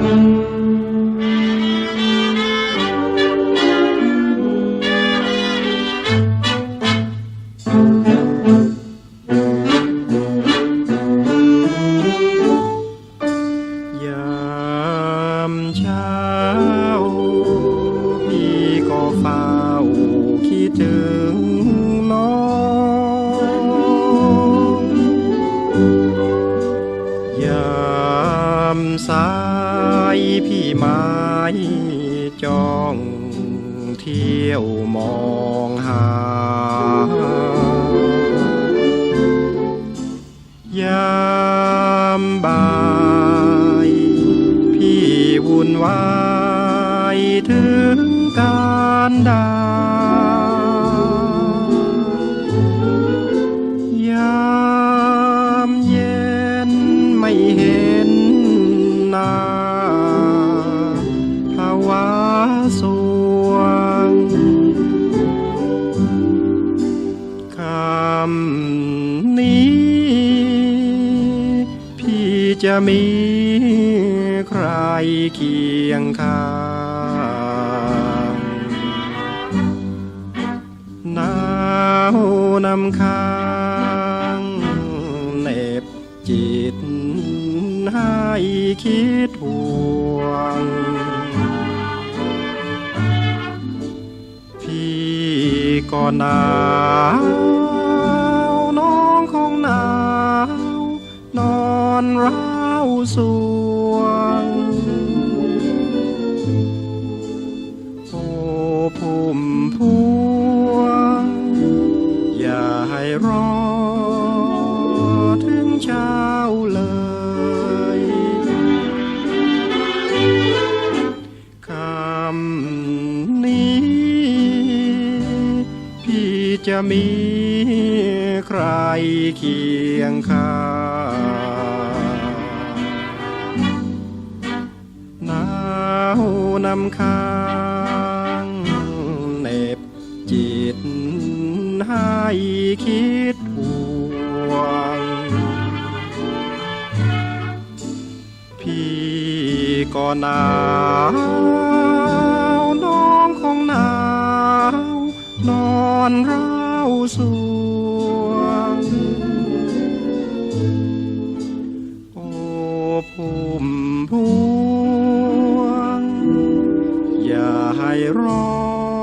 Mm-hmm. พี่ไม้จ้องเที่ยวมองหา ยามบ่าย พี่วุ่นวายถึงการดา จะมีใครเคียงข้างหนาวนำค้างเหน็บจิตให้คิดห่วง พี่ก็หนาวน้องของหนาวน้อง นร้าวสวง โอ้พุ่มพวง อย่าให้รอถึงเช้าเลย คำนี้ พี่จะมีใครเคียงข้าง น้ำค้างเน็บจิตให้คิดห่วงพี่ก็หนาวน้องของหนาว นอนเร้าสวงอ้ภูมิภู ร้อง